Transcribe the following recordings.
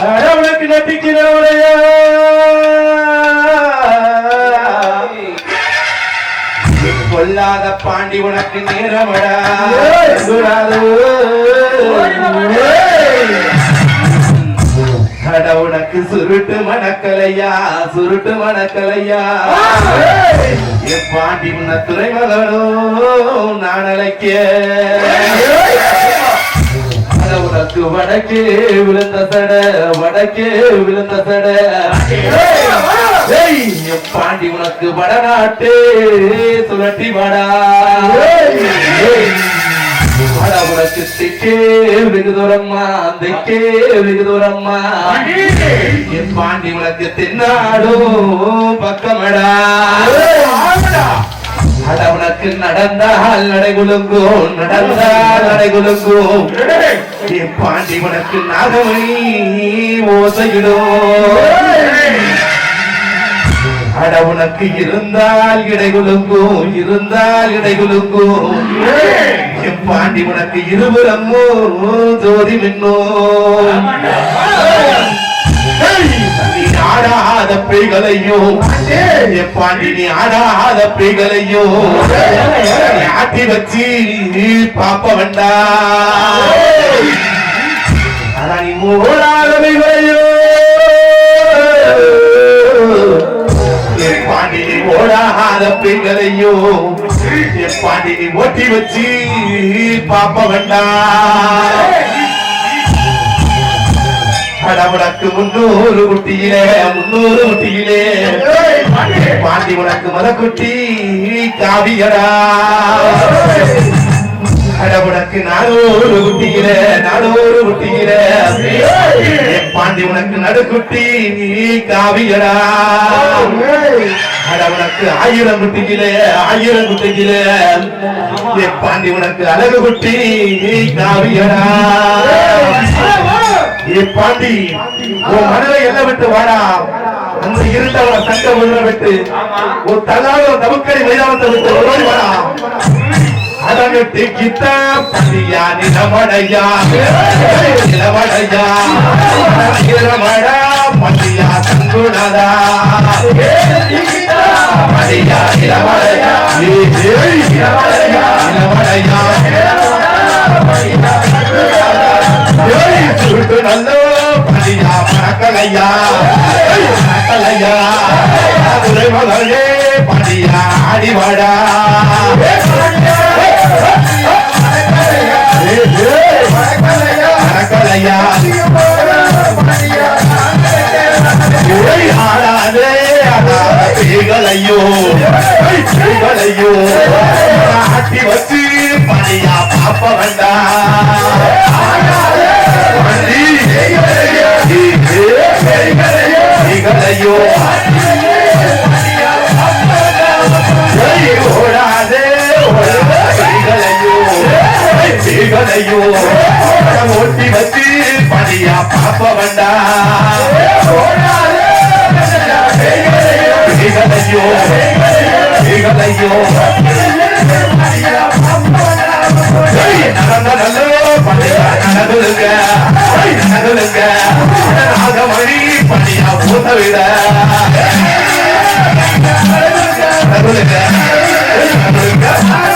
கடவுளுக்கு நட்டிக்கிறவரையா கொல்லாத பாண்டி உனக்கு நேரமடா. அட உனக்கு சுருட்டு மணக்கலையா? சுருட்டு மணக்கலையா? என் பாண்டி உன்ன நான் அழைக்க உனக்கு வடக்கே விழுந்த சட வடக்கே விழுந்த என் பாண்டி உனக்கு வடநாட்டு சுழட்டி வாடா. உனக்கு திக்கே வெகு தூரம்மா திக்கே வெகு தூரம்மா. என் பாண்டி உனக்கு தென்னாடும் பக்கமடா. உனக்கு நடந்தால் நடைகுலுங்கும் நடந்தால் நடைகுலுங்கும். என் பாண்டி உனக்கு நாகமணி ஓசையிடும் அட உனக்கு இருந்தால் இடைகுலுங்கும் இருந்தால் இடைகுலுங்கும் என் பாண்டி உனக்கு இருபுறமோ ஜோதி மின்னும் நீ ஆடாத என் பாண்டி நீ ஆடாத நீ ஆட்டி வச்சு பாப்ப வேண்டா ஆனா நீ ஓடாத என் பாண்டி நீ ஓடாத பெண்களையோ என் பாண்டி நீ ஓட்டி வச்சு பாப்ப வேண்டாம் கடவுளுக்கு முன்னூறு குட்டியிலே முன்னூறு குட்டியிலே. பாண்டி உனக்கு மத குட்டி உனக்கு கடவுளுக்கு நானூறு குட்டியிலே நானூறு குட்டியிலே. என் பாண்டி உனக்கு நடுக்குட்டி நீ காவியடா. கடவுளுக்கு ஆயிரம் குட்டியிலே ஆயிரம் குட்டியிலே. பாண்டி உனக்கு அழகு குட்டி காவியடா. ஏ பாண்டி உன் மனதை என்ன விட்டு வாடா? அந்த இருந்தவன சங்க உள்ள விட்டு உன் தலாத தமுக்கடி மைதானத்தை விட்டு ஓடி வாடா. அதனுட்டு கித்தா பண்டியா நிலமடையா நிலமடையா நிலமடா பண்டியா தங்குனதா பண்டியா நிலமடையா நிலமடையா நிலமடையா ஏய், சுருட்டு நல்லோ பணியா பறக்கலையா ஏய், பறக்கலையா மதுரை மகளே பணியா அடிவாடா பறக்கலையா ஏய், ஆட்டி வச்சு பணியா பாப்ப வேண்டாம் இவனையோ ஓட்டி வச்சு பணியா பாப்ப வேண்டா இவனையோ நீங்களையோ நடந்த நல்லோ பணியா நடந்துருங்க நடந்துருங்க நாக நாகமணி பணியா பூத்த விட. நடந்துருங்க நடந்துருங்க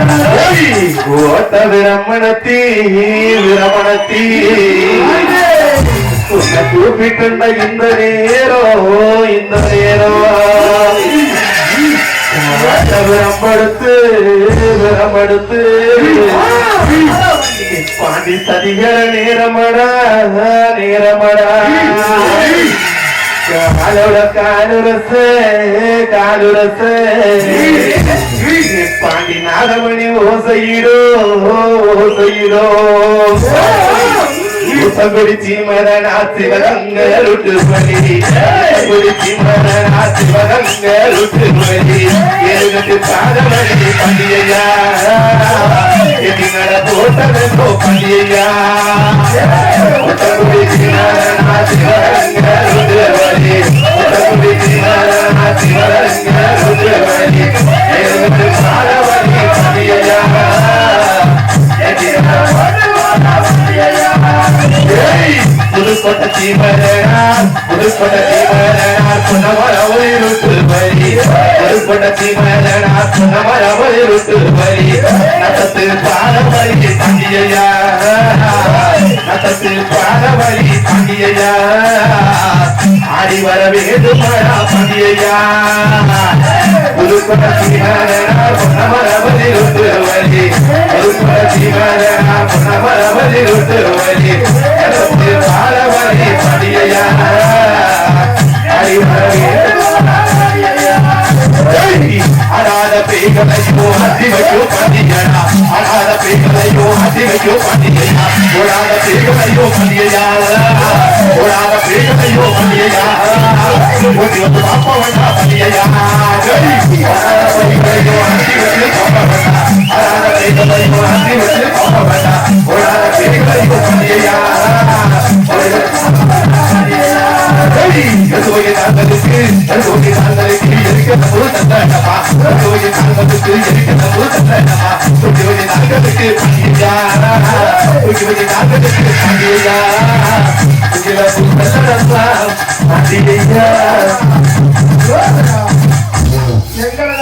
நல்லோ பணியா இணைகளுங்க ஓட்ட விரமணத்தி விரமணத்தி உன்னை கூப்பிட்டுண்ட இந்த நேரோ இந்த நேரம் விரம்படுத்து விரம்படுத்து பாண்டி சதிகர நேரமடா நேரமடா. காலோட காலுரசு காலுரசு. பாண்டி நாதமணி ஓசையிடோ. ஓசையிடோ குடிச்சி மரணாத்து வதங்களுட்டு பலி குடிச்சி மரணாத்து வதங்களுட்டு பலி எழுகட்டு பாதமணி பள்ளியா எதி நட போட்டதோ பள்ளியா குடிச்சி மரணாத்து குடிச்சி பலி எழுகட்டு புதுக்கோட்டை தீமரனார் புதுக்கோட்டை தீமரனார் புனமர இருட்டு வரி புதுக்கோட்டை தீமரனார் புனமர இருட்டு வரி நட்டத்து பாரவரி தங்கியையா நட்டத்து பாரவரி தங்கியையா ஆடி வர வேண்டுமடா தங்கியையா புதுக்கோட்டை தீமரனார் புனமர ஒளிருட்டு வரி புதுக்கோட்டை தீமரனார் புனமர ஒளிருட்டு வரி நட்டத்து பாரவரி பங்கியா ஆடி வர அடாத பேய்களையோ அடாத பேகலையோ அதிவையோ பண்ணியா ஓடாத பண்ணியா ஓடி வந்து பாப்பா வேண்டா பண்ணியா அடாத பேய்களையோ அதிவையோ பாப்பா வேண்டா அடாத பேய்களையோ அதிவையோ பாப்பா வேண்டா ஓடாத பேய்களையோ பண்ணியா எதுவோய் நாங்களுக்கு எதுவோய் இருக்கிற போது தந்தனமா இருக்கிற போது தந்தனமா எதுவோய் நாங்களுக்கு பண்ணியா எதுவோய் நாங்களுக்கு பண்ணியா இதுல புத்தகமா பண்ணியா எங்களை